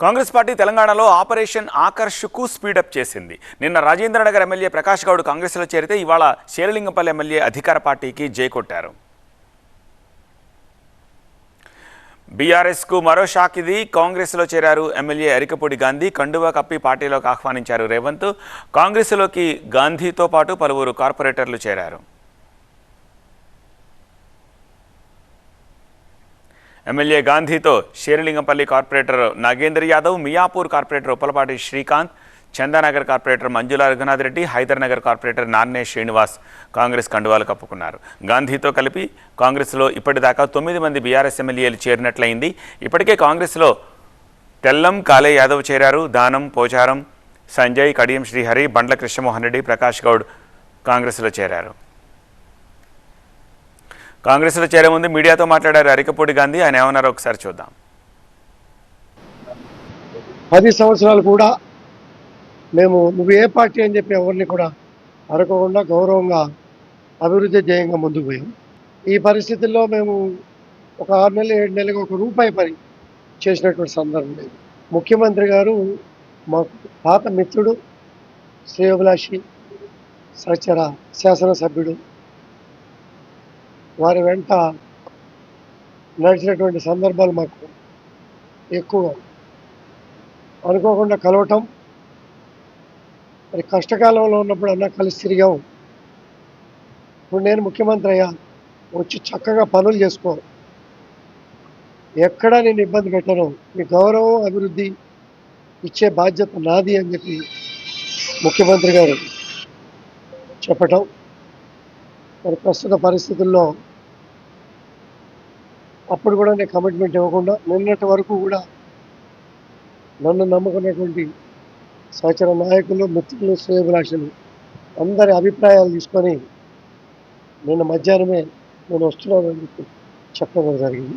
Congress party తెలంగాణలో operation ఆకర్షకు speed up చేసింది. నిన్న రాజేంద్రనగర్ ఎమ్మెల్యే ప్రకాష్ గౌడ్ కాంగ్రెస్లో చేరితే ఇవాళ శేరలింగపల్లి ఎమ్మెల్యే అధికార పార్టీకి జై కొట్టారు. బీఆర్ఎస్కు మరో షాక్ ఇది. కాంగ్రెస్లో చేరారు ఎమ్మెల్యే అరికపూడి గాంధీ. కండువా కప్పి పార్టీలోకి ఆహ్వానించారు రేవంత్. కాంగ్రెస్లోకి గాంధీతో పాటు పలువురు కార్పొరేటర్లు చేరారు. ఎమ్మెల్యే గాంధీతో Sherilingampally corporator Nagendra Yadav Miyapur corporator Uppalapati Srikanth Chandanagar corporator Manjula Raghunath Reddy Hydernagar corporator నాన్నే శ్రీనివాస్ కాంగ్రెస్ కండువాలు కప్పుకున్నారు. గాంధీతో కలిపి కాంగ్రెస్లో ఇప్పటిదాకా తొమ్మిది మంది బీఆర్ఎస్ ఎమ్మెల్యేలు చేరినట్లయింది. ఇప్పటికే కాంగ్రెస్లో తెల్లం కాలే యాదవ్ చేరారు. దానం పోచారం సంజయ్ కడియం శ్రీహరి బండ్ల కృష్ణమోహన్ రెడ్డి ప్రకాష్ గౌడ్ కాంగ్రెస్లో చేరారు. కాంగ్రెస్లో చేరే ముందు మీడియాతో మాట్లాడారు అరికపూడి గాంధీ. ఆయన ఏమన్నారో ఒకసారి చూద్దాం. పది సంవత్సరాలు కూడా మేము నువ్వు ఏ పార్టీ అని చెప్పి ఎవరిని కూడా అడగకుండా గౌరవంగా అభివృద్ధి ధ్యేయంగా ముందుకు పోయాం. ఈ పరిస్థితుల్లో మేము ఒక ఆరు నెలలు ఏడు నెలలకు ఒక రూపాయి పని చేసినటువంటి సందర్భం లేదు. ముఖ్యమంత్రి గారు మాకు పాత మిత్రుడు శ్రేయోభిలాషి సచర శాసనసభ్యుడు వారి వెంట నడిచినటువంటి సందర్భాలు మాకు ఎక్కువ. అనుకోకుండా కలవటం మరి కష్టకాలంలో ఉన్నప్పుడు అన్న కలిసి తిరిగాం ఇప్పుడు నేను ముఖ్యమంత్రి అయ్యా వచ్చి చక్కగా పనులు చేసుకో ఎక్కడా నేను ఇబ్బంది పెట్టను. మీ గౌరవం అభివృద్ధి ఇచ్చే బాధ్యత నాది అని చెప్పి ముఖ్యమంత్రి గారు చెప్పటం మరి ప్రస్తుత పరిస్థితుల్లో అప్పుడు కూడా నేను కమిట్మెంట్ ఇవ్వకుండా నిన్నటి వరకు కూడా నన్ను నమ్ముకున్నటువంటి సహచర నాయకులు మిత్రులు శ్రేయభిలాషులు అందరి అభిప్రాయాలు తీసుకొని నిన్న మధ్యాహ్నమే నేను వస్తున్నానని చెప్పి చెప్పడం జరిగింది.